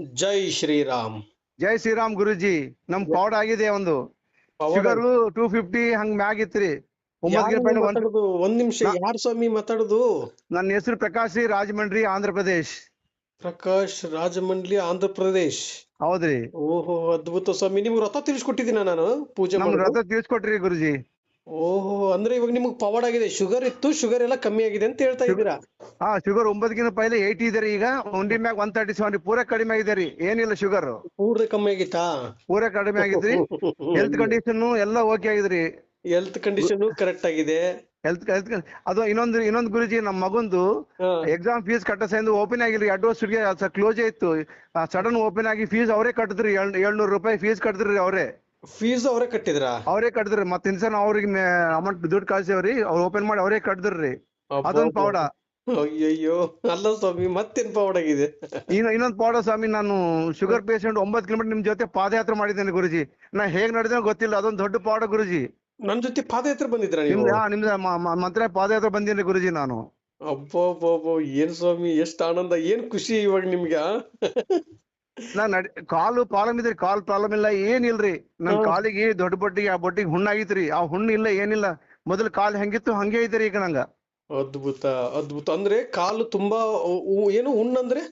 ಜೈ ಶ್ರೀರಾಮ್. ಜೈ ಶ್ರೀರಾಮ್ ಗುರುಜಿ ನಮ್ ಪೌಡ್ ಆಗಿದೆ ಒಂದು. ಶುಗರ್ ಟೂ ಫಿಫ್ಟಿ ಹಂಗ್ ಮ್ಯಾಗಿತ್ರಿ ಒಂದ್ ನಿಮಿಷ ಯಾರ್ ಸ್ವಾಮಿ ಮಾತಾಡುದು? ನನ್ನ ಹೆಸರು ಪ್ರಕಾಶ್ ರಾಜಮಂಡ್ರಿ ಆಂಧ್ರ ಪ್ರದೇಶ್. ಪ್ರಕಾಶ್ ರಾಜಮಂಡ್ಲಿ ಆಂಧ್ರ ಪ್ರದೇಶ್. ಹೌದ್ರಿ. ಓಹೋ ಅದ್ಭುತ ಸ್ವಾಮಿ ನಿಮ್ಗೆ ರಥ ತಿಳಿಸ್ಕೊಟ್ಟಿದ್ದೀನ ನಾನು? ಪೂಜೆ ರಥ ತಿಳಿಸ್ಕೊಟ್ರಿ ಗುರುಜಿ. ಓಹೋ ಅಂದ್ರೆ ಇವಾಗ ನಿಮ್ಗೆ ಪವರ್ ಆಗಿದೆ. ಶುಗರ್ ಇತ್ತು ಶುಗರ್ ಎಲ್ಲ ಕಮ್ಮಿ ಆಗಿದೆ ಅಂತ ಹೇಳ್ತಾ ಇದ್ದೀರಾ? ಹಾ ಶುಗರ್ ಒಂಬತ್ತಕ್ಕಿಂತ ಪೈಲೆ ಏಯ್ಟಿ ಇದೆ ರೀ ಈಗ. ಒಂದಿ ಮ್ಯಾಗ ಒನ್ ತರ್ಟಿ ಸೆವೆನ್ ಪೂರ ಕಡಿಮೆ ಆಗಿದೆ ರೀ ಏನಿಲ್ಲ ಶುಗರ್ ಪೂರ್ತಿ ಕಮ್ಮಿ ಆಗಿತ್ತಾ? ಪೂರ ಕಡಿಮೆ ಆಗಿದ್ರಿ. ಹೆಲ್ತ್ ಕಂಡೀಷನ್ ಎಲ್ಲ ಓಕೆ ಆಗಿದ್ರಿ. ಹೆಲ್ತ್ ಕಂಡೀಷನ್ ಕರೆಕ್ಟ್ ಆಗಿದೆ. ಹೆಲ್ತ್ ಹೆಲ್ತ್ ಅದು ಇನ್ನೊಂದು ಇನ್ನೊಂದು ಗುರುಜಿ ನಮ್ಮ ಮಗಂದು ಎಕ್ಸಾಮ್ ಫೀಸ್ ಕಟ್ಟಸಂದು ಓಪನ್ ಆಗಿಲ್ಲ ಎರಡು ವರ್ಷಕ್ಕೆ ಕ್ಲೋಸ್ ಇತ್ತು ಸಡನ್ ಓಪನ್ ಆಗಿ ಫೀಸ್ ಅವರೇ ಕಟ್ಟಿದ್ರಿ. ಏಳ್ನೂರು ರೂಪಾಯಿ ಫೀಸ್ ಕಟ್ಟಿದ್ರಿ ಅವರೇ. ಫೀಸ್ ಅವರೇ ಕಟ್ಟಿದ್ರಾ? ಅವರೇ ಕಟ್ಟಿದ್ರಿ ಮತ್ತೆ ಇನ್ಸನ್ ಅವ್ರಿಗೆ ಅಮೌಂಟ್ ದುಡ್ಡು ಕಳ್ಸೇವ್ರಿ ಅವ್ರು ಓಪನ್ ಮಾಡಿ ಅವರೇ ಕಟ್ಟಿದ್ರಿ ಅದೊಂದು ಪೌಡ ಅಯ್ಯಯ್ಯೋ ಅಲ್ಲ ಸ್ವಾಮಿ ಮತ್ತೇನ್ ಪವಾಡ್ ಆಗಿದೆ? ಇನ್ನೊಂದ್ ಇನ್ನೊಂದು ಪೌಡ ಸ್ವಾಮಿ ನಾನು ಶುಗರ್ ಪೇಷಂಟ್ ಒಂಬತ್ತು ಕಿಲೋಮೀಟರ್ ನಿಮ್ ಜೊತೆ ಪಾದಯಾತ್ರೆ ಮಾಡಿದ್ದೇನೆ ಗುರುಜಿ. ನಾ ಹೇಗ್ ನಡೆದ ಗೊತ್ತಿಲ್ಲ ಅದೊಂದು ದೊಡ್ಡ ಪೌಡ ಗುರುಜಿ. ನನ್ ಜೊತೆ ಪಾದಯಾತ್ರೆ ಬಂದಿದ್ರ ನೀವು? ನಿಮ್ದು ಹಾ ನಿಮ್ದು ಮ- ಮ- ಮಂತ್ರ ಪಾದಯಾತ್ರೆ ಬಂದಿನಿ ಗುರುಜಿ ನಾನು. ಅಬ್ಬಬ್ಬಬ್ಬ ಏನ್ ಸ್ವಾಮಿ ಎಷ್ಟ್ ಆನಂದ ಏನ್ ಖುಷಿ ಇವಾಗ ನಿಮ್ಗ ನಾ ನಡಿ ಕಾಲು ಪ್ರಾಬ್ಲಮ್ ಇದ್ರಿ ಕಾಲ್ ಪ್ರಾಬ್ಲಮ್ ಇಲ್ಲ ಏನಿಲ್ರಿ ನನ್. ಕಾಲಿಗೆ ದೊಡ್ಡ ಬೊಟ್ಟಿಗೆ ಆ ಬೊಟ್ಟಿಗೆ ಹುಣ್ಣಾಗಿತ್ರಿ ಆ ಹುಣ್ಣ ಇಲ್ಲ ಏನಿಲ್ಲ. ಮೊದಲು ಕಾಲ್ ಹೆಂಗಿತ್ತು ಹಂಗೆ ಐತ್ರಿ ಈಗ ನಂಗ. ಅದ್ಭುತ ಅದ್ಭುತ. ಅಂದ್ರೆ ಕಾಲು ತುಂಬಾ ಉ- ಏನು ಹುಣ್ಣಂದ್ರೆ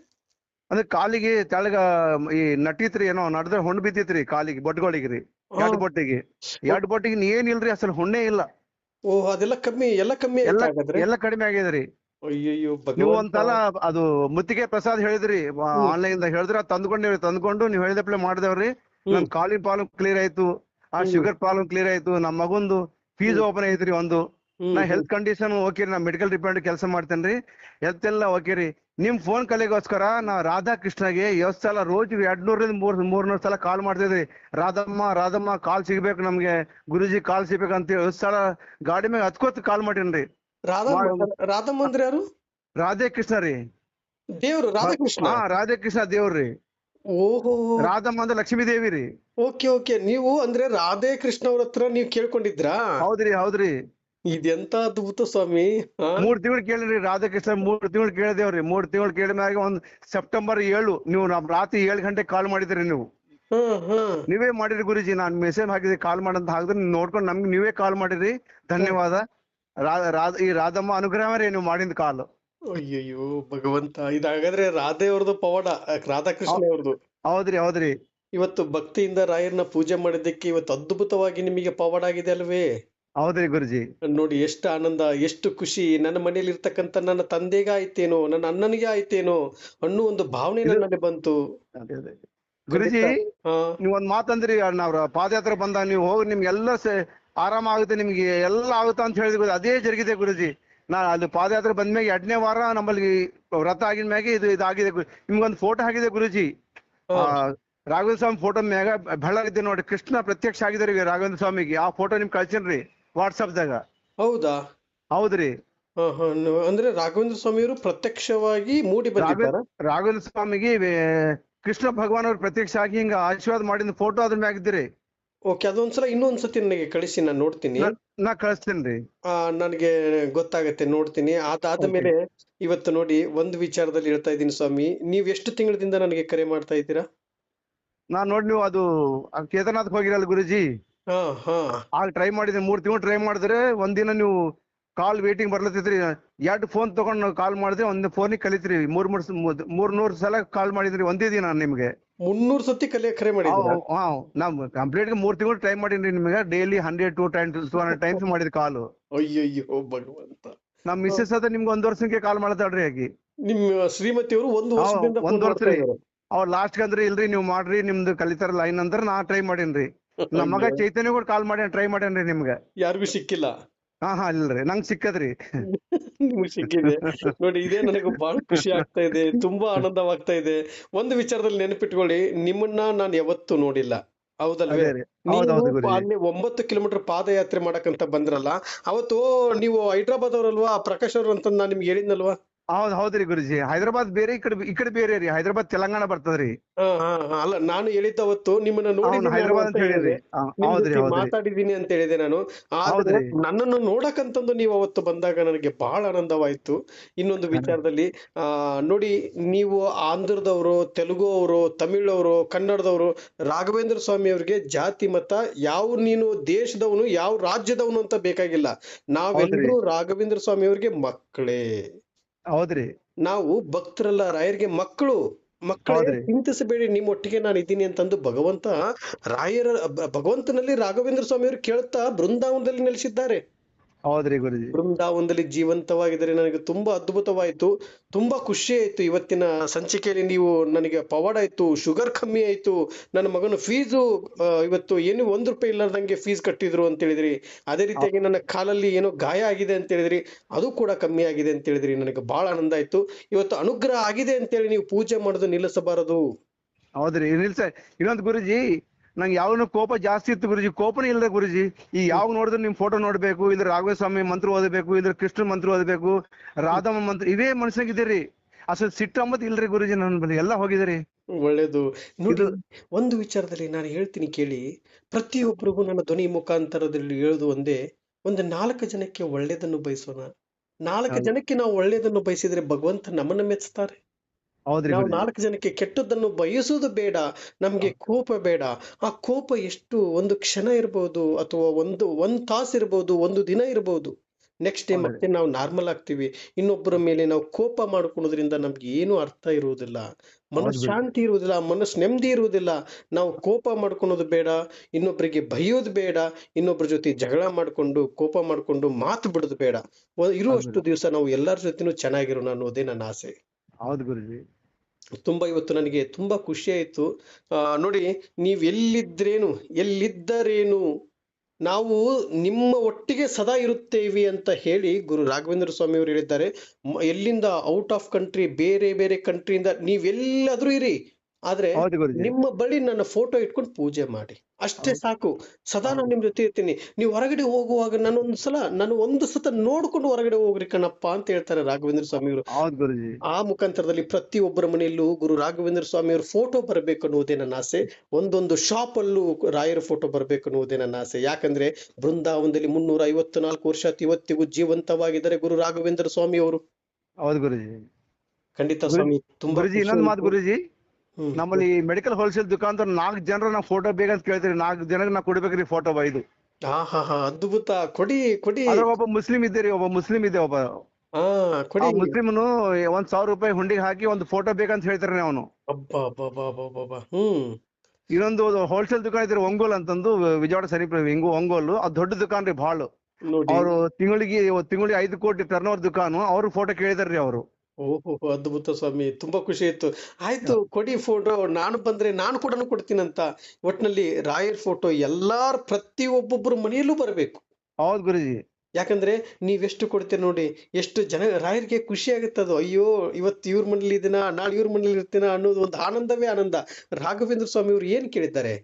ಅಂದ್ರೆ? ಕಾಲಿಗೆ ತೆಳಗ ಈ ನಟ್ಟಿತ್ರಿ ಏನೋ ನಡ್ದ್ರೆ ಹುಣ್ಣು ಬಿದ್ದಿತ್ರಿ ಕಾಲಿಗೆ ಬೊಟ್ಗಳಿಗೆ ರೀ. ಎರಡು ಬೊಟ್ಟಿಗೆ. ಎರಡು ಬೊಟ್ಟಿಗೆ ಏನಿಲ್ರಿ ಅಸಲ್ ಹುಣ್ಣೇ ಇಲ್ಲ. ಓ ಅದೆಲ್ಲ ಕಮ್ಮಿ ಎಲ್ಲ ಕಮ್ಮಿ ಎಲ್ಲ ಆಯ್ತಾ ಹಾಗಾದ್ರೆ? ಎಲ್ಲ ಕಡಿಮೆ ಆಗ್ಯದ್ರಿ ಅಯ್ಯಯ್ಯೋ ನೀವು ಒಂದ್ಸಲ ಅದು ಮುತ್ತಿಗೆ ಪ್ರಸಾದ್ ಹೇಳಿದ್ರಿ ಆನ್ಲೈನ್ ದಾಗ ಹೇಳಿದ್ರ ತಂದ್ಕೊಂಡೇವ್ರಿ ತಂದ್ಕೊಂಡು ನೀವು ಹೇಳಿದಪ್ಲೆ ಮಾಡಿದವ್ರಿ. ನಮ್ ಕಾಲಿನ ಪ್ರಾಬ್ಲಮ್ ಕ್ಲಿಯರ್ ಆಯ್ತು ಆ ಶುಗರ್ ಪ್ರಾಬ್ಲಮ್ ಕ್ಲಿಯರ್ ಆಯ್ತು ನಮ್ಮ ಮಗುಂದು ಫೀಸ್ ಓಪನ್ ಐತ್ರಿ ಒಂದು. ನಾ ಹೆಲ್ತ್ ಕಂಡೀಷನ್ ಓಕೆ ನಾ ಮೆಡಿಕಲ್ ಡಿಪಾರ್ಟ್ಮೆಂಟ್ ಕೆಲಸ ಮಾಡ್ತೇನ್ರಿ. ಹೆಲ್ತ್ ಎಲ್ಲ ಓಕೆ ರೀ. ನಿಮ್ ಫೋನ್ ಕಲೆಗೋಸ್ಕರ ನಾ ರಾಧಾಕೃಷ್ಣಗೆ ಎಷ್ಟ್ ಸಲ ರೋಜ್ ಎರಡ್ನೂರಿಂದ ಮೂರ್ ಮೂರ್ನೂರ್ ಸಲ ಕಾಲ್ ಮಾಡ್ತಿದ್ರಿ. ರಾಧಮ್ಮ ರಾಧಮ್ಮ ಕಾಲ್ ಸಿಗ್ಬೇಕು ನಮ್ಗೆ. ಗುರುಜಿ ಕಾಲ್ ಸಿಗ್ಬೇಕು ಅಂತ ಎಷ್ಟ್ ಸಲ ಗಾಡಿ ಮ್ಯಾಗ ಹತ್ಕೋತ್ ಕಾಲ್ ಮಾಡೀನ್ರಿ. ರಾಧಾ ರಾಧಮ್ಮ ಅಂದ್ರೆ ಯಾರು? ರಾಧೆ ಕೃಷ್ಣ ರೀ. ದೇವ್ರು ರಾಧಾಕೃಷ್ಣ? ಹಾ ರಾಧೆ ಕೃಷ್ಣ ದೇವ್ರಿ ಓಹೋ. ರಾಧಮ್ಮ ಅಂದ್ರೆ ಲಕ್ಷ್ಮೀ ದೇವಿ ರೀ. Okay okay. ನೀವು ಅಂದ್ರೆ ರಾಧೆ ಕೃಷ್ಣ ಅವ್ರ ಹತ್ರ ನೀವು ಕೇಳ್ಕೊಂಡಿದ್ರಾ ಹೌದ್ರಿ ಹೌದ್ರಿ. ಇದೆಂತ ಅದ್ಭುತ ಸ್ವಾಮಿ? ಮೂರ್ ತಿಂಗಳು ಕೇಳಿರಿ ರಾಧಾಕೃಷ್ಣ ಮೂರ್ ತಿಂಗಳು ಕೇಳಿದೇವ್ರಿ. ಮೂರ್ ತಿಂಗಳು ಕೇಳಿದ ಮ್ಯಾಗ ಒಂದ್ ಸೆಪ್ಟೆಂಬರ್ ಏಳು ನೀವು ನಮ್ ರಾತ್ರಿ ಏಳು ಗಂಟೆ ಕಾಲ್ ಮಾಡಿದ್ರಿ ನೀವು. ನೀವೇ ಮಾಡಿರಿ ಗುರುಜಿ ನಾನ್ ಮೆಸೇಜ್ ಹಾಕಿದ್ರಿ ಕಾಲ್ ಮಾಡಂತ ಹಾಕಿದ್ರೆ ನೋಡ್ಕೊಂಡು ನಮ್ಗೆ ನೀವೇ ಕಾಲ್ ಮಾಡಿರಿ. ಧನ್ಯವಾದ. ರಾಧ ಈ ರಾಧಮ್ಮ ಅನುಗ್ರಹ ನೀವು ಮಾಡಿದ ಕಾಲ್. ಅಯ್ಯಯ್ಯೋ ಭಗವಂತ ಇದಾಗಾದ್ರೆ ರಾಧೆ ಅವ್ರದ್ದು ಪವಾಡ ರಾಧಾಕೃಷ್ಣ ಅವ್ರದ್ದು ಹೌದ್ರಿ ಹೌದ್ರಿ. ಇವತ್ತು ಭಕ್ತಿಯಿಂದ ರಾಯರ್ನ ಪೂಜೆ ಮಾಡಿದ್ದಕ್ಕೆ ಇವತ್ತು ಅದ್ಭುತವಾಗಿ ನಿಮಗೆ ಪವಾಡ ಆಗಿದೆ ಅಲ್ವೇ? ಹೌದ್ರಿ ಗುರುಜಿ. ನೋಡಿ ಎಷ್ಟು ಆನಂದ ಎಷ್ಟು ಖುಷಿ ನನ್ನ ಮನೆಯಲ್ಲಿ ಇರ್ತಕ್ಕಂಥ ನನ್ನ ತಂದೆಗ ಆಯ್ತೇನೋ ನನ್ನ ಅಣ್ಣನಿಗೆ ಆಯ್ತೇನೋ ಅನ್ನೋ ಒಂದು ಭಾವನೆ ನನ್ನಲ್ಲಿ ಬಂತು. ಗುರುಜಿ ನೀವ್ ಒಂದ್ ಮಾತಂದ್ರಿ ನಾವ್ ಪಾದಯಾತ್ರೆ ಬಂದಾಗ ನೀವು ಹೋಗಿ ನಿಮ್ಗೆಲ್ಲ ಆರಾಮ ಆಗುತ್ತೆ ನಿಮ್ಗೆ ಎಲ್ಲ ಆಗುತ್ತೆ ಅಂತ ಹೇಳಿದ್ರಿ ಅದೇ ಜರುಗಿದೆ ಗುರುಜಿ. ನಾ ಅಲ್ಲಿ ಪಾದಯಾತ್ರೆ ಬಂದ್ಮ್ಯಾಗ ಎರಡನೇ ವಾರ ನಮ್ಮಲ್ಲಿ ವ್ರತ ಆಗಿದ ಮ್ಯಾಗೆ ಇದು ಇದಾಗಿದೆ ನಿಮ್ಗೊಂದು ಫೋಟೋ ಹಾಕಿದೆ ಗುರುಜಿ. ಆ, ರಾಘವೇಂದ್ರ ಸ್ವಾಮಿ ಫೋಟೋ ಮ್ಯಾಗ ಬೆಳ್ಳಗಿದೆ ನೋಡಿ ಕೃಷ್ಣ ಪ್ರತ್ಯಕ್ಷ ಆಗಿದ್ದಾರೆ ರಾಘವೇಂದ್ರ ಸ್ವಾಮಿಗೆ ಆ ಫೋಟೋ ನಿಮ್ಗೆ ಕಳ್ಸಿನ್ರಿ ವಾಟ್ಸಪ್ ದಾಗ. ಹೌದಾ? ಹೌದ್ರಿ. ಅಂದ್ರೆ ರಾಘವೇಂದ್ರ ಸ್ವಾಮಿಯವರು ಪ್ರತ್ಯಕ್ಷವಾಗಿ ಮೂಡಿ ರಾಘವೇಂದ್ರ ಸ್ವಾಮಿಗೆ ಕೃಷ್ಣ ಭಗವಾನ್ ಅವ್ರು ಪ್ರತ್ಯಕ್ಷ ಆಗಿ ಹಿಂಗ ಆಶೀರ್ವಾದ ಮಾಡಿದ ಫೋಟೋ ಅದ್ರ ಮ್ಯಾಗಿದ್ರಿ ಓಕೆ ಅದೊಂದ್ಸಲ ಇನ್ನೊಂದ್ಸತಿ ನನಗೆ ಕಳಿಸಿ ನಾನು ನೋಡ್ತೀನಿ. ನಾ- ಕಳಿಸ್ತೀನಿ ಕಳಿಸ್ತೇನ್ರಿ ಆ ನನಗೆ ಗೊತ್ತಾಗತ್ತೆ ನೋಡ್ತೀನಿ. ಅದಾದ ಮೇಲೆ ಇವತ್ತು ನೋಡಿ ಒಂದು ವಿಚಾರದಲ್ಲಿ ಹೇಳ್ತಾ ಇದ್ದೀನಿ ಸ್ವಾಮಿ. ನೀವ್ ಎಷ್ಟು ತಿಂಗಳದಿಂದ ನನಗೆ ಕರೆ ಮಾಡ್ತಾ ಇದ್ದೀರಾ? ನಾ ನೋಡಿ ನೀವು ಅದು ಕೇದಾರನಾಥ್ ಹೋಗಿರಲ್ಲ ಗುರುಜಿ? ಹಾ ಹಾ. ಆಗ ಟ್ರೈ ಮಾಡಿದ್ರೆ ಮೂರ್ ತಿಂಗಳು ಟ್ರೈ ಮಾಡಿದ್ರೆ ಒಂದಿನ ನೀವು ಕಾಲ್ ವೇಟಿಂಗ್ ಬರ್ಲತ್ತಿದ್ರಿ ಎರಡು ಫೋನ್ ತಗೊಂಡ್ ಕಾಲ್ ಮಾಡಿದ್ರೆ ಒಂದ್ ಫೋನಿಗೆ ಕಲಿತ್ರಿ. ಮೂರ್ ಮೂರ್ ಸ- ಮೂರ್- ಮೂರ್ ನೂರ್ ಸಲ ಕಾಲ್ ಮಾಡಿದ್ರಿ ಒಂದೇ ದಿನ ನಿಮ್ಗೆ. ಮುನ್ನೂರು ಸತಿ ಕಲಿಯ ಕರೆ ಮಾಡಿದ್ರು. ಹಾ ನಾವ್ ಕಂಪ್ಲೀಟ್ ಮೂರ್ ತಿಂಗಳು ಟ್ರೈ ಮಾಡೀನಿ ನಿಮಗೆ. Daily hundred two times two hundred times ಮಾಡಿದ ಕಾಲು. ಅಯ್ಯಯ್ಯೋ ಭಗವಂತ. ನಮ್ ಮಿಸ್ಸಸ್ ಅದ ನಿಮ್ಗೆ ಒಂದ್ ವರ್ಷಕ್ಕೆ ಕಾಲ್ ಮಾಡ್ತಾಳ್ರಿ ನಿಮ್ ಶ್ರೀಮತಿ ಅವರು ಒಂದು ವರ್ಷದಿಂದ ಒಂದ್ ವರ್ಷ. ಅವ್ರ ಲಾಸ್ಟ್ ಅಂದ್ರೆ ಇಲ್ರಿ ನೀವು ಮಾಡ್ರಿ ನಿಮ್ದು ಕಲಿತಾರ ಲೈನ್ ಅಂದ್ರ ನಾ ಟ್ರೈ ಮಾಡೇನ್ರಿ. ನಮ್ಮ ಮಗ ಚೈತನ್ಯ ಕೂಡ ಕಾಲ್ ಮಾಡಿ ಟ್ರೈ ಮಾಡ್ಯಾನ್ರಿ ನಿಮ್ಗೆ. ಯಾರಿಗೂ ಸಿಕ್ಕಿಲ್ಲ. ಹಾ ಹಾ ಇಲ್ರಿ. ನಂಗ್ ಸಿಕ್ಕದ್ರಿ. ನಿಮ್ಗೆ ಸಿಕ್ಕಿದೆ ನೋಡಿ ಇದೇ ನನಗೆ ಬಹಳ ಖುಷಿ ಆಗ್ತಾ ಇದೆ ತುಂಬಾ ಆನಂದವಾಗ್ತಾ ಇದೆ. ಒಂದು ವಿಚಾರದಲ್ಲಿ ನೆನಪಿಟ್ಕೊಳ್ಳಿ ನಿಮ್ಮನ್ನ ನಾನು ಯಾವತ್ತೂ ನೋಡಿಲ್ಲ. ಹೌದಲ್ವೇ? ಅಲ್ಲಿ ಒಂಬತ್ತು ಕಿಲೋಮೀಟರ್ ಪಾದಯಾತ್ರೆ ಮಾಡಕ್ಕಂತ ಬಂದ್ರಲ್ಲ ಅವತ್ತು ನೀವು ಹೈದ್ರಾಬಾದ್ ಅವರಲ್ವಾ ಪ್ರಕಾಶ್ ಅವ್ರು ಅಂತ ನಾನು ನಿಮ್ಗೆ ಹೇಳಿದ್ನಲ್ವಾ? ಹೌದ್ ಹೌದ್ರಿ ಗುರುಜಿ. ಹೈದರಾಬಾದ್ ಬೇರೆ ಈ ಕಡೆ ಈ ಕಡೆ ಬೇರೆ ರೀ. ಹೈದರಾಬಾದ್ ತೆಲಂಗಾಣ ಬರ್ತದ್ರಿ. ಹಾ ಹಾ ಹಾ. ಅಲ್ಲ ನಾನು ಹೇಳಿದ್ದ ಅವತ್ತು ನಿಮ್ಮನ್ನ ಅವ್ನು ಹೈದರಾಬಾದ್ ಅಂತ ಹೇಳಿರಿ ಹೇಳಿದೆ ಹೌದ್ರಿ ಮಾತಾಡಿದ್ದೀನಿ ಅಂತ ಹೇಳಿದೆ ನಾನು. ಆದ್ರೆ ಹೌದ್ರಿ. ನನ್ನನ್ನು ನೋಡಕಂತಂದು ನೀವು ಅವತ್ತು ಬಂದಾಗ ನನಗೆ ಬಹಳ ಆನಂದವಾಯ್ತು. ಇನ್ನೊಂದು ವಿಚಾರದಲ್ಲಿ ಆ ನೋಡಿ ನೀವು ಆಂಧ್ರದವರು ತೆಲುಗು ಅವರು ತಮಿಳ್ ಅವರು ಕನ್ನಡದವರು ರಾಘವೇಂದ್ರ ಸ್ವಾಮಿ ಅವರಿಗೆ ಜಾತಿ ಮತ ಯಾವ ನೀನು ದೇಶದವನು ಯಾವ ರಾಜ್ಯದವನು ಅಂತ ಬೇಕಾಗಿಲ್ಲ. ನಾವೆಲ್ಲರೂ ರಾಘವೇಂದ್ರ ಸ್ವಾಮಿ ಅವರಿಗೆ ಮಕ್ಕಳೇ. ಹೌದ್ರಿ ನಾವು ಭಕ್ತರಲ್ಲ ರಾಯರಿಗೆ ಮಕ್ಕಳು ಮಕ್ಕಳೇ. ಚಿಂತಿಸಬೇಡಿ ನಿಮ್ಮ ಒಟ್ಟಿಗೆ ನಾನು ಇದ್ದೀನಿ ಅಂತಂದು ಭಗವಂತ ರಾಯರ ಭಗವಂತನಲ್ಲಿ ರಾಘವೇಂದ್ರ ಸ್ವಾಮಿಯವರು ಕೇಳ್ತಾ ಬೃಂದಾವನದಲ್ಲಿ ನೆಲೆಸಿದ್ದಾರೆ ಹೌದ್ರಿ ಗುರುಜಿ. ಬೃಂದಾವನದಲ್ಲಿ ಜೀವಂತವಾಗಿದ್ದಾರೆ ನನಗೆ ತುಂಬಾ ಅದ್ಭುತವಾಯಿತು ತುಂಬಾ ಖುಷಿ ಆಯ್ತು ಇವತ್ತಿನ ಸಂಚಿಕೆಯಲ್ಲಿ ನೀವು ನನಗೆ ಪವಾಡ ಆಯ್ತು ಶುಗರ್ ಕಮ್ಮಿ ಆಯ್ತು ನನ್ನ ಮಗನ ಫೀಸು ಇವತ್ತು ಏನು ಒಂದ್ ರೂಪಾಯಿ ಇಲ್ಲದಂಗೆ ಫೀಸ್ ಕಟ್ಟಿದ್ರು ಅಂತ ಹೇಳಿದ್ರಿ. ಅದೇ ರೀತಿಯಾಗಿ ನನ್ನ ಕಾಲಲ್ಲಿ ಏನೋ ಗಾಯ ಆಗಿದೆ ಅಂತ ಹೇಳಿದ್ರಿ. ಅದು ಕೂಡ ಕಮ್ಮಿ ಆಗಿದೆ ಅಂತ ಹೇಳಿದ್ರಿ. ನನಗೆ ಬಹಳ ಆನಂದ ಆಯ್ತು. ಇವತ್ತು ಅನುಗ್ರಹ ಆಗಿದೆ ಅಂತ ಹೇಳಿ ನೀವು ಪೂಜೆ ಮಾಡೋದು ನಿಲ್ಲಿಸಬಾರದು. ಹೌದ್ರಿ ನಿಲ್ಸ. ಇನ್ನೊಂದು ಗುರುಜಿ ನಂಗೆ ಯಾವನು ಕೋಪ ಜಾಸ್ತಿ ಇತ್ತು ಗುರುಜಿ. ಕೋಪನೇ ಇಲ್ಲದೆ ಗುರುಜಿ. ಈ ಯಾವಾಗ ನೋಡಿದ್ರು ನಿಮ್ ಫೋಟೋ ನೋಡ್ಬೇಕು ಇಲ್ಲ ರಾಘವೇಂದ್ರ ಸ್ವಾಮಿ ಮಂತ್ರ ಓದಬೇಕು ಇದ್ರ ಕೃಷ್ಣ ಮಂತ್ರ ಓದಬೇಕು ರಾಧಮ್ಮ ಮಂತ್ರ ಇದೇ ಮನುಷ್ಯನಾಗಿದ್ದೀರಿ ಅಸಲ್ ಸಿಟ್ಟು ಅಂಬತ್ ಇಲ್ರಿ ಗುರುಜಿ ನನ್ನ ಬಳಿ. ಎಲ್ಲ ಹೋಗಿದ್ದೀರಿ. ಒಳ್ಳೇದು. ನೋಡಿ ಒಂದು ವಿಚಾರದಲ್ಲಿ ನಾನು ಹೇಳ್ತೀನಿ ಕೇಳಿ. ಪ್ರತಿಯೊಬ್ಬರಿಗೂ ನನ್ನ ಧ್ವನಿ ಮುಖಾಂತರದಲ್ಲಿ ಹೇಳುದು ಒಂದೇ. ಒಂದು ನಾಲ್ಕು ಜನಕ್ಕೆ ಒಳ್ಳೇದನ್ನು ಬಯಸೋಣ. ನಾಲ್ಕು. ಜನಕ್ಕೆ ನಾವು ಒಳ್ಳೇದನ್ನು ಬಯಸಿದ್ರೆ ಭಗವಂತ ನಮ್ಮನ್ನ ಮೆಚ್ಚುತ್ತಾರೆ ಹೌದ್ರಿ ನಾವು ನಾಲ್ಕು ಜನಕ್ಕೆ ಕೆಟ್ಟದ್ದನ್ನು ಬಯಸುವುದು ಬೇಡ ನಮ್ಗೆ ಕೋಪ ಬೇಡ. ಆ ಕೋಪ ಎಷ್ಟು ಒಂದು ಕ್ಷಣ ಇರಬಹುದು ಅಥವಾ ಒಂದು ಒಂದ್ ತಾಸ್ ಇರಬಹುದು ಒಂದು ದಿನ ಇರಬಹುದು ನೆಕ್ಸ್ಟ್ ಡೇ ಮತ್ತೆ ನಾವು ನಾರ್ಮಲ್ ಆಗ್ತೀವಿ. ಇನ್ನೊಬ್ಬರ ಮೇಲೆ ನಾವು ಕೋಪ ಮಾಡ್ಕೊಳೋದ್ರಿಂದ ನಮ್ಗೆ ಏನು ಅರ್ಥ ಇರುವುದಿಲ್ಲ. ಮನಸ್ಸು ಶಾಂತಿ ಇರುವುದಿಲ್ಲ ಮನಸ್ಸು ನೆಮ್ಮದಿ ಇರುವುದಿಲ್ಲ. ನಾವು ಕೋಪ ಮಾಡ್ಕೊಳೋದು ಬೇಡ ಇನ್ನೊಬ್ಬರಿಗೆ ಬೈಯೋದು ಬೇಡ ಇನ್ನೊಬ್ಬರ ಜೊತೆ ಜಗಳ ಮಾಡ್ಕೊಂಡು ಕೋಪ ಮಾಡ್ಕೊಂಡು ಮಾತು ಬಿಡೋದು ಬೇಡ. ಇರುವಷ್ಟು ದಿವಸ ನಾವು ಎಲ್ಲರ ಜೊತೆನೂ ಚೆನ್ನಾಗಿರೋಣ ಅನ್ನೋದೇ ನನ್ನ ಆಸೆ. ಹೌದು ಗುರುಜಿ. ತುಂಬಾ ಇವತ್ತು ನನಗೆ ತುಂಬಾ ಖುಷಿ ಆಯ್ತು. ಆ, ನೋಡಿ ನೀವ್ ಎಲ್ಲಿದ್ರೇನು ಎಲ್ಲಿದ್ದರೇನು ನಾವು ನಿಮ್ಮ ಒಟ್ಟಿಗೆ ಸದಾ ಇರುತ್ತೇವೆ ಅಂತ ಹೇಳಿ ಗುರು ರಾಘವೇಂದ್ರ ಸ್ವಾಮಿ ಅವರು ಹೇಳಿದ್ದಾರೆ. ಎಲ್ಲಿಂದ ಔಟ್ ಆಫ್ ಕಂಟ್ರಿ ಬೇರೆ ಬೇರೆ ಕಂಟ್ರಿಯಿಂದ ನೀವೆಲ್ಲಾದ್ರೂ ಇರಿ. ಆದ್ರೆ ನಿಮ್ಮ ಬಳಿ ನನ್ನ ಫೋಟೋ ಇಟ್ಕೊಂಡು ಪೂಜೆ ಮಾಡಿ. ಅಷ್ಟೇ ಸಾಕು. ಸದಾ ನಾನು ನಿಮ್ ಜೊತೆ ಇರ್ತೀನಿ. ನೀವು ಹೊರಗಡೆ ಹೋಗುವಾಗ ನಾನು ಒಂದು ಸಲ ನಾನು ಒಂದು ಸತ ನೋಡ್ಕೊಂಡು ಹೊರಗಡೆ ಹೋಗ್ರಿ ಕಣಪ್ಪ ಅಂತ ಹೇಳ್ತಾರೆ ರಾಘವೇಂದ್ರ ಸ್ವಾಮಿ ಅವರು ಹೌದು ಗುರುಜಿ. ಆ ಮುಖಾಂತರದಲ್ಲಿ ಪ್ರತಿಯೊಬ್ಬರ ಮನೆಯಲ್ಲೂ ಗುರು ರಾಘವೇಂದ್ರ ಸ್ವಾಮಿ ಅವ್ರ ಫೋಟೋ ಬರಬೇಕು ಅನ್ನುವುದೇ ನನ್ನ ಆಸೆ. ಒಂದೊಂದು ಶಾಪ್ ಅಲ್ಲೂ ರಾಯರ ಫೋಟೋ ಬರಬೇಕು ಅನ್ನುವುದೇ ನನ್ನ ಆಸೆ. ಯಾಕಂದ್ರೆ ಬೃಂದಾವನದಲ್ಲಿ ಮುನ್ನೂರ ಐವತ್ತು ನಾಲ್ಕು ವರ್ಷ ಇವತ್ತಿಗೂ ಜೀವಂತವಾಗಿದ್ದಾರೆ ಗುರು ರಾಘವೇಂದ್ರ ಸ್ವಾಮಿ ಅವರು ಹೌದು ಗುರುಜಿ. ಖಂಡಿತ ಸ್ವಾಮಿ ತುಂಬಾ ಗುರುಜಿ ಇನ್ನೊಂದು ಮಾತು ಗುರುಜಿ. ಹ್ಮ್. ನಮ್ಮಲ್ಲಿ ಮೆಡಿಕಲ್ ಹೋಲ್ಸೇಲ್ ದುಕಾನ್ ನಾಲ್ಕು ಜನರ ನಾವು ಫೋಟೋ ಬೇಕಂತ ಕೇಳ್ತೀರಿ. ನಾಲ್ಕು ಜನಕ್ಕೆ ನಾ ಕೊಡ್ಬೇಕ್ರಿ ಫೋಟೋ ಇದು. ಆ ಹಾ ಹಾ ಅದ್ಭುತ. ಕೊಡಿ ಕೊಡಿ. ಅದ್ರಾಗ ಒಬ್ಬ ಮುಸ್ಲಿಂ ಇದ್ದೀರಿ ಒಬ್ಬ ಮುಸ್ಲಿಂ ಇದೆ ಒಬ್ಬ. ಹಾ ಕೊಡಿ. ಮುಸ್ಲಿಮ್ನು ಒಂದ್ ಸಾವಿರ ರೂಪಾಯಿ ಹುಂಡಿಗೆ ಹಾಕಿ ಒಂದು ಫೋಟೋ ಬೇಕಂತ ಹೇಳ್ತಾರೆ ಅವನು. ಅಬ್ಬಾ ಅಬ್ಬಾ ಅಬ್ಬಾ ಅಬ್ಬಾ ಅಬ್ಬಾ ಅಬ್ಬಾ. ಹ್ಮ್. ಇನ್ನೊಂದು ಹೋಲ್ಸೇಲ್ ದುಕಾನ್ ಇದ್ರಿ ಒಂಗೋಲ್ ಅಂತಂದು ವಿಜಯವಾಡ ಸರಿ ಹಿಂಗು ಒಂಗೋಲ್. ಅದ್ ದೊಡ್ಡ ದುಕಾನ್ ರೀ ಬಾಳು ಅವರು ತಿಂಗಳಿಗೆ ತಿಂಗಳಿಗೆ ಐದು ಕೋಟಿ ಟರ್ನ್ ಓವರ್ ದುಕಾನು. ಅವ್ರು ಫೋಟೋ ಕೇಳಿದಾರ್ರಿ ಅವರು. ಓಹೋ ಅದ್ಭುತ ಸ್ವಾಮಿ. ತುಂಬಾ ಖುಷಿ ಆಯ್ತು ಆಯ್ತು ಕೊಡಿ ಫೋಟೋ ನಾನು ಬಂದ್ರೆ ನಾನು ಕೂಡ ಕೊಡ್ತೀನಂತ. ಒಟ್ನಲ್ಲಿ ರಾಯರ್ ಫೋಟೋ ಎಲ್ಲಾರ್ ಪ್ರತಿ ಒಬ್ಬೊಬ್ಬರ ಮನೆಯಲ್ಲೂ ಬರಬೇಕು. ಹೌದು ಗುರುಜಿ. ಯಾಕಂದ್ರೆ ನೀವೆಷ್ಟು ಕೊಡ್ತೀರ ನೋಡಿ ಎಷ್ಟು ಜನ ರಾಯರಿಗೆ ಖುಷಿ ಆಗುತ್ತೆ ಅದು. ಅಯ್ಯೋ ಇವತ್ತು ಇವ್ರ ಮನೇಲಿ ಇದೀನ ನಾಳೆ ಇವ್ರ ಮನೇಲಿ ಇರ್ತೀನ ಅನ್ನೋದು ಒಂದು ಆನಂದವೇ ಆನಂದ. ರಾಘವೇಂದ್ರ ಸ್ವಾಮಿ ಅವ್ರು ಏನ್ ಕೇಳಿದ್ದಾರೆ?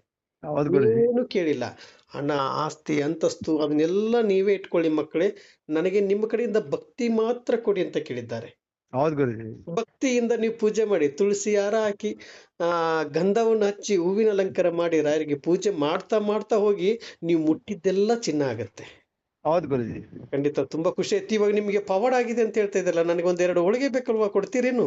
ಹೌದು ಗುರುಜಿ. ಏನು ಕೇಳಿಲ್ಲ. ಹಣ ಆಸ್ತಿ ಅಂತಸ್ತು ಅದನ್ನೆಲ್ಲ ನೀವೇ ಇಟ್ಕೊಳ್ಳಿ ಮಕ್ಕಳೇ. ನನಗೆ ನಿಮ್ಮ ಕಡೆಯಿಂದ ಭಕ್ತಿ ಮಾತ್ರ ಕೊಡಿ ಅಂತ ಕೇಳಿದ್ದಾರೆ. ಹೌದ್ ಗುರುಜಿ. ಭಕ್ತಿಯಿಂದ ನೀವು ಪೂಜೆ ಮಾಡಿ, ತುಳಸಿ ಹಾರ ಹಾಕಿ, ಆ, ಗಂಧವನ್ನು ಹಚ್ಚಿ ಹೂವಿನ ಅಲಂಕಾರ ಮಾಡಿ ರಾಯರಿಗೆ ಪೂಜೆ ಮಾಡ್ತಾ ಮಾಡ್ತಾ ಹೋಗಿ, ನೀವು ಮುಟ್ಟಿದ್ದೆಲ್ಲ ಚಿನ್ನ ಆಗತ್ತೆ. ಹೌದ್ ಗುರುಜಿ. ಖಂಡಿತ ತುಂಬಾ ಖುಷಿ. ಆಯ್ತು ಇವಾಗ ನಿಮ್ಗೆ ಪವರ್ ಆಗಿದೆ ಅಂತ ಹೇಳ್ತಾ ಇದ್ದಲ್ಲ ನನಗೆ ಒಂದೆರಡು ಹೋಳಿಗೆ ಬೇಕಲ್ವಾ ಕೊಡ್ತೀರೇನು?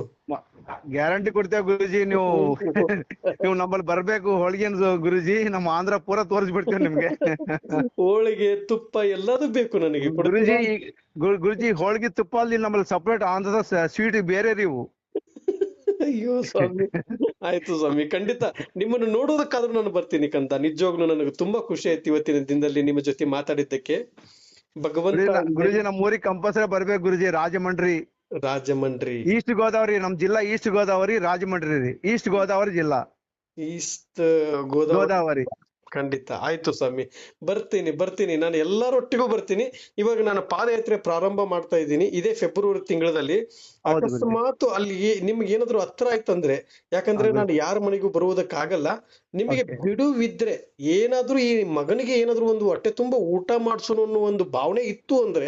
ಗ್ಯಾರಂಟಿ ಕೊಡ್ತೇವೆ ಗುರುಜಿ ನೀವು ನೀವು ನಮ್ಮಲ್ಲಿ ಬರ್ಬೇಕು ಹೋಳಿಗೆ ಗುರುಜಿ ನಮ್ಮ ಆಂಧ್ರ ಪೂರ ತೋರಿಸ್ಬಿಡ್ತೇವೆ ನಿಮ್ಗೆ. ಹೋಳಿಗೆ ತುಪ್ಪ ಎಲ್ಲದೂ ಬೇಕು ನನಗೆ ಗುರುಜಿ? ಗುರುಜಿ ಹೋಳಿಗೆ ತುಪ್ಪ ಅಲ್ಲಿ ನಮ್ಮಲ್ಲಿ ಸಪ್ರೇಟ್ ಆಂಧ್ರದ ಸ್ವೀಟ್ ಬೇರೆ ರೀವು ಅಯ್ಯೋ ಸ್ವಾಮಿ. ಆಯ್ತು ಸ್ವಾಮಿ ಖಂಡಿತ. ನಿಮ್ಮನ್ನು ನೋಡೋದಕ್ಕಾದ್ರೂ ನಾನು ಬರ್ತೀನಿ ಕಂತ ನಿಜವಾಗ್ಲೂ ನನಗೆ ತುಂಬಾ ಖುಷಿ ಆಯ್ತು ಇವತ್ತಿನ ದಿನದಲ್ಲಿ ನಿಮ್ಮ ಜೊತೆ ಮಾತಾಡಿದ್ದಕ್ಕೆ. ಭಗವಂತ ಗುರುಜಿ ನಮ್ಮ ಊರಿಗೆ ಕಂಪಲ್ಸರಿ ಬರ್ಬೇಕು ಗುರುಜಿ ರಾಜಮಂಡ್ರಿ. ರಾಜಮಂಡ್ರಿ. ಈಸ್ಟ್ ಗೋದಾವರಿ ನಮ್ ಜಿಲ್ಲಾ ಈಸ್ಟ್ ಗೋದಾವರಿ ರಾಜಮಂಡ್ರಿ ರೀ. ಈಸ್ಟ್ ಗೋದಾವರಿ ಜಿಲ್ಲಾ. ಈಸ್ಟ್ ಗೋದಾವರಿ ಗೋದಾವರಿ ಖಂಡಿತ. ಆಯ್ತು ಸ್ವಾಮಿ. ಬರ್ತೀನಿ ಬರ್ತೀನಿ. ನಾನು ಎಲ್ಲರೊಟ್ಟಿಗೂ ಬರ್ತೀನಿ. ಇವಾಗ ನಾನು ಪಾದಯಾತ್ರೆ ಪ್ರಾರಂಭ ಮಾಡ್ತಾ ಇದ್ದೀನಿ. ಇದೇ ಫೆಬ್ರವರಿ ತಿಂಗಳಲ್ಲಿ. ಅಕಸ್ಮಾತ್ ಅಲ್ಲಿ ನಿಮ್ಗೆ ಏನಾದ್ರು ಹತ್ರ ಆಯ್ತಂದ್ರೆ ಯಾಕಂದ್ರೆ. ನಾನು ಯಾರ ಮನೆಗೂ ಬರುವುದಕ್ಕಾಗಲ್ಲ. ನಿಮಗೆ ಬಿಡುವಿದ್ರೆ ಏನಾದ್ರೂ ಈ ಮಗನಿಗೆ ಏನಾದ್ರೂ ಒಂದು ಹೊಟ್ಟೆ ತುಂಬಾ ಊಟ ಮಾಡ್ಸೋಣ ಅನ್ನೋ ಒಂದು ಭಾವನೆ ಇತ್ತು ಅಂದ್ರೆ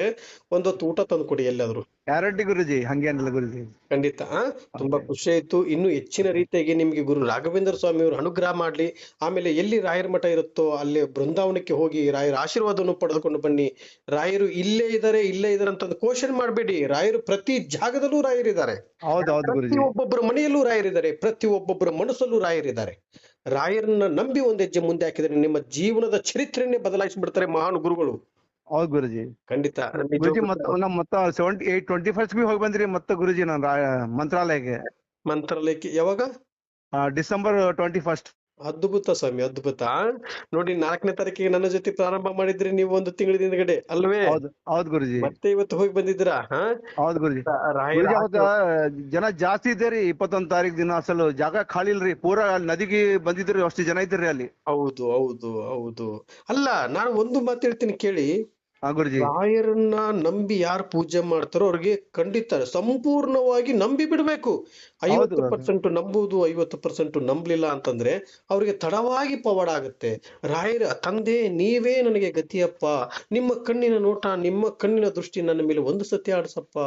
ಒಂದೊತ್ತು ಊಟ ತಂದು ಕೊಡಿ ಎಲ್ಲಾದ್ರೂ. ಗ್ಯಾರಂಟಿ ಗುರುಜಿ? ಹಂಗೇನಿಲ್ಲ ಗುರುಜಿ. ಖಂಡಿತ. ತುಂಬಾ ಖುಷಿ ಆಯ್ತು. ಇನ್ನು ಹೆಚ್ಚಿನ ರೀತಿಯಾಗಿ ನಿಮ್ಗೆ ಗುರು ರಾಘವೇಂದ್ರ ಸ್ವಾಮಿ ಅವರು ಅನುಗ್ರಹ ಮಾಡ್ಲಿ. ಆಮೇಲೆ ಎಲ್ಲಿ ರಾಯರ ಮಠ ಇರುತ್ತೋ ಅಲ್ಲಿ ಬೃಂದಾವನಕ್ಕೆ ಹೋಗಿ ರಾಯರ ಆಶೀರ್ವಾದವನ್ನು ಪಡೆದುಕೊಂಡು ಬನ್ನಿ. ರಾಯರು ಇಲ್ಲೇ ಇದ್ದಾರೆ ಇಲ್ಲೇ ಇದಾರೆ ಅಂತ ಕ್ವಶನ್ ಮಾಡಬೇಡಿ. ರಾಯರು ಪ್ರತಿ ಜಾಗದಲ್ಲೂ ರಾಯರಿದ್ದಾರೆ. ಪ್ರತಿ ಒಬ್ಬೊಬ್ಬರ ಮನೆಯಲ್ಲೂ ರಾಯರಿದ್ದಾರೆ. ಪ್ರತಿ ಒಬ್ಬೊಬ್ಬರ ಮನಸ್ಸಲ್ಲೂ ರಾಯರಿದ್ದಾರೆ. ರಾಯರನ್ನ ನಂಬಿ ಒಂದ್ ಹೆಜ್ಜೆ ಮುಂದೆ ಹಾಕಿದ್ರೆ ನಿಮ್ಮ ಜೀವನದ ಚರಿತ್ರೆಯನ್ನೇ ಬದಲಾಯಿಸಿ ಬಿಡ್ತಾರೆ ಮಹಾನ್ ಗುರುಗಳು. ಹೌದು ಗುರುಜಿ. ಖಂಡಿತ. ಗುರುಜಿ ಮತ್ತ ನಮ್ ಮತ್ತ seventy eight twenty first B ಹೋಗಿ ಬಂದ್ರಿ ಮತ್ತೆ ಗುರುಜಿ ನಾನು ಮಂತ್ರಾಲಯಕ್ಕೆ. ಮಂತ್ರಾಲಯಕ್ಕೆ ಯಾವಾಗ? ಡಿಸೆಂಬರ್ ಟ್ವೆಂಟಿ ಫಸ್ಟ್ ಅದ್ಭುತ ಸ್ವಾಮಿ ಅದ್ಭುತ. ನೋಡಿ ನಾಲ್ಕನೇ ತಾರೀಕಿಗೆ ನನ್ನ ಜೊತೆ ಪ್ರಾರಂಭ ಮಾಡಿದ್ರಿ ನೀವು ಒಂದು ತಿಂಗಳ ಹಿಂದ್ಗಡೆ ಅಲ್ವೇ? ಹೌದು ಗುರುಜಿ. ಮತ್ತೆ ಇವತ್ತು ಹೋಗಿ ಬಂದಿದ್ದೀರಾ? ಹಾ? ಹೌದು ಗುರುಜಿ. ಜನ ಜಾಸ್ತಿ ಇದ್ದೀರಿ ಇಪ್ಪತ್ತೊಂದ್ ತಾರೀಕು ದಿನ ಅಸಲು. ಜಾಗ ಖಾಲಿ ಇಲ್ರಿ ಪೂರಾ ನದಿಗೆ ಬಂದಿದ್ರಿ ಅಷ್ಟು ಜನ ಇದ್ರಿ ಅಲ್ಲಿ. ಹೌದು ಹೌದು ಹೌದು. ಅಲ್ಲ ನಾನು ಒಂದು ಮಾತು ಹೇಳ್ತೀನಿ ಕೇಳಿ. ರಾಯರನ್ನ ನಂಬಿ ಯಾರು ಪೂಜೆ ಮಾಡ್ತಾರೋ ಅವ್ರಿಗೆ ಖಂಡಿತ ಸಂಪೂರ್ಣವಾಗಿ ನಂಬಿ ಬಿಡ್ಬೇಕು. ಐವತ್ತು. ಪರ್ಸೆಂಟ್ ನಂಬುದು ಐವತ್ತು ಪರ್ಸೆಂಟ್ ನಂಬಲಿಲ್ಲ ಅಂತಂದ್ರೆ ಅವ್ರಿಗೆ ತಡವಾಗಿ ಪವಾಡ ಆಗುತ್ತೆ. ರಾಯರ ತಂದೆ ನೀವೇ ನನಗೆ ಗತಿಯಪ್ಪ. ನಿಮ್ಮ ಕಣ್ಣಿನ ನೋಟ ನಿಮ್ಮ ಕಣ್ಣಿನ ದೃಷ್ಟಿ ನನ್ನ ಮೇಲೆ ಒಂದು ಸತಿ ಆಡಿಸಪ್ಪ.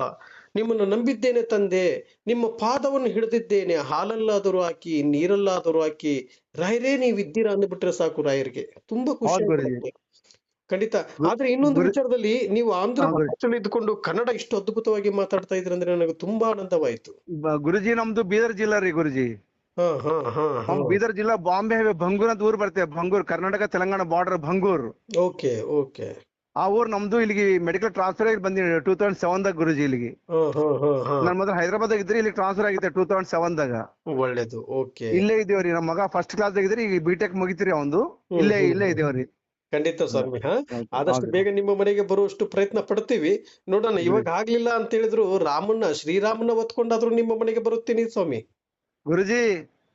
ನಿಮ್ಮನ್ನು ನಂಬಿದ್ದೇನೆ ತಂದೆ. ನಿಮ್ಮ ಪಾದವನ್ನು ಹಿಡಿದಿದ್ದೇನೆ. ಹಾಲಲ್ಲಾದರೂ ಹಾಕಿ ನೀರಲ್ಲಾದರೂ ಹಾಕಿ. ರಾಯರೇ ನೀವಿದ್ದೀರಾ ಅಂದ್ಬಿಟ್ರೆ ಸಾಕು ರಾಯರಿಗೆ. ತುಂಬಾ ಖುಷಿ. ಖಂಡಿತ. ಆದ್ರೆ ಇನ್ನೊಂದು ವಿಚಾರದಲ್ಲಿ ನೀವು ಆಂಧ್ರ ಇದ್ಕೊಂಡು ಕನ್ನಡ ಇಷ್ಟು ಅದ್ಭುತವಾಗಿ ಮಾತಾಡ್ತಾ ಇದ್ರೆ ಅಂದ್ರೆ ನನಗೆ ತುಂಬಾ ಆನಂದವಾಯ್ತು. ಗುರುಜಿ ನಮ್ದು ಬೀದರ್ ಜಿಲ್ಲಾ ರೀ ಗುರುಜಿ. ಬೀದರ್ ಜಿಲ್ಲಾ ಬಾಂಬೆ ಭಂಗೂರ್ ಅಂತ ಊರ್ ಬರ್ತೇವೆ Bhangur Karnataka Telangana border Bhangur. Okay okay. ಆ ಊರ್ ನಮ್ದು ಇಲ್ಲಿಗೆ ಮೆಡಿಕಲ್ ಟ್ರಾನ್ಸ್ಫರ್ ಆಗಿ ಬಂದಿ ಟೂ ತೌಸಂಡ್ ಸೆವೆನ್ ದಾಗ ಗುರುಜಿ ಇಲ್ಲಿಗೆ. ನನ್ ಮೊದಲು ಹೈದರಾಬಾದ್ ಇದ್ರಿ ಇಲ್ಲಿ ಟ್ರಾನ್ಸ್ಫರ್ ಆಗಿದೆ ಟೂ ತೌಸಂಡ್ ಸೆವೆನ್ ದಾಗ. ಒಳ್ಳೇದು ಓಕೆ. ಇಲ್ಲೇ ಇದೇವ್ರಿ ನಮ್ಮ ಮಗ ಫಸ್ಟ್ ಕ್ಲಾಸ್ ಆಗಿದ್ರಿ ಈಗ ಬಿಟೆಕ್ ಮುಗಿತೀರಿ ಅವಂದು. ಇಲ್ಲೇ ಇಲ್ಲೇ ಇದೇವ್ರಿ ಖಂಡಿತ ಸ್ವಾಮಿ ಹಾ? ಆದಷ್ಟು ಬೇಗ ನಿಮ್ಮ ಮನೆಗೆ ಬರುವಷ್ಟು ಪ್ರಯತ್ನ ಪಡ್ತೀವಿ. ನೋಡೋಣ ಇವಾಗ ಆಗ್ಲಿಲ್ಲ ಅಂತ ಹೇಳಿದ್ರು ರಾಮಣ್ಣ ಶ್ರೀರಾಮನ್ನ ಒತ್ಕೊಂಡಾದ್ರು ನಿಮ್ಮ ಮನೆಗೆ ಬರುತ್ತೀನಿ ಸ್ವಾಮಿ. ಗುರುಜಿ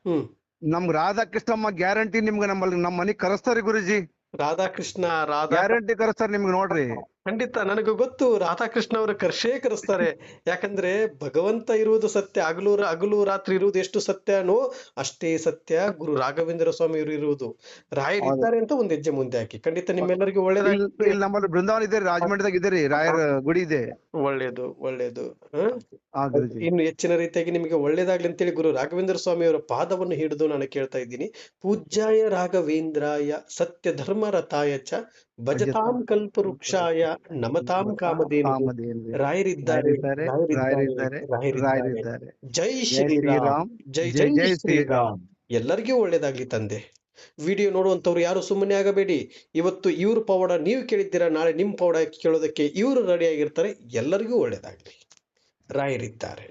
ಹ್ಮ್. ನಮ್ ರಾಧಾಕೃಷ್ಣಮ್ಮ ಗ್ಯಾರಂಟಿ ನಿಮ್ಗೆ ನಮ್ಮಲ್ಲಿ ನಮ್ಮ ಮನಿಗ್ ಕರೆಸ್ತಾರಿ ಗುರುಜಿ. ರಾಧಾಕೃಷ್ಣ ರಾಧಾ ಗ್ಯಾರಂಟಿ ಕರೆಸ್ತಾರ ನಿಮ್ಗೆ ನೋಡ್ರಿ. ಖಂಡಿತ ನನಗೆ ಗೊತ್ತು ರಾಧಾಕೃಷ್ಣ ಅವರು ಕರ್ಷೇ ಕರೆಸ್ತಾರೆ. ಯಾಕಂದ್ರೆ ಭಗವಂತ ಇರುವುದು ಸತ್ಯ ಹಗಲು ಹಗಲು ರಾತ್ರಿ ಇರುವುದು ಎಷ್ಟು ಸತ್ಯನೋ ಅಷ್ಟೇ ಸತ್ಯ ಗುರು ರಾಘವೇಂದ್ರ ಸ್ವಾಮಿ ಇವರು ಇರುವುದು. ರಾಯರ್ ಇದ್ದಾರೆ ಅಂತ ಒಂದ್ ಹೆಜ್ಜೆ ಮುಂದೆ ಹಾಕಿ. ಖಂಡಿತ ನಿಮ್ಮೆಲ್ಲರಿಗೂ ಒಳ್ಳೇದಾಗಿ ನಮ್ಮಲ್ಲಿ ಬೃಂದಾವನ ಇದೆ ರಾಜಮಂಡ್ರಿದಾಗ ಇದೆ ರೀ ರಾಯರ ಗುಡಿ ಇದೆ. ಒಳ್ಳೇದು ಒಳ್ಳೇದು. ಇನ್ನು ಹೆಚ್ಚಿನ ರೀತಿಯಾಗಿ ನಿಮಗೆ ಒಳ್ಳೇದಾಗ್ಲಿ ಅಂತೇಳಿ ಗುರು ರಾಘವೇಂದ್ರ ಸ್ವಾಮಿ ಅವರ ಪಾದವನ್ನು ಹಿಡಿದು ನಾನು ಕೇಳ್ತಾ ಇದ್ದೀನಿ. ಪೂಜ್ಯಾಯ ರಾಘವೇಂದ್ರಾಯ ಸತ್ಯ ಧರ್ಮ ರಥಾಯ ಚ ಭಜತಾಂ ಕಲ್ಪವೃಕ್ಷಾಯ ನಮತಾಂ ಕಾಮಧೇನು. ರಾಯರಿದ್ದಾರೆ. ರಾಯರಿದ್ದಾರೆ. ಜೈ ಶ್ರೀರಾಮ್. ಜೈ ಜೈ ಜೈ ಶ್ರೀರಾಮ್. ಎಲ್ಲರಿಗೂ ಒಳ್ಳೇದಾಗ್ಲಿ ತಂದೆ. ವಿಡಿಯೋ ನೋಡುವಂತವ್ರು ಯಾರು ಸುಮ್ಮನೆ ಆಗಬೇಡಿ. ಇವತ್ತು ಇವ್ರ ಪೌಡ ನೀವು ಕೇಳಿದ್ದೀರಾ ನಾಳೆ ನಿಮ್ ಪೌಡ ಕೇಳೋದಕ್ಕೆ ಇವರು ರೆಡಿ ಆಗಿರ್ತಾರೆ. ಎಲ್ಲರಿಗೂ ಒಳ್ಳೇದಾಗ್ಲಿ ರಾಯರಿದ್ದಾರೆ.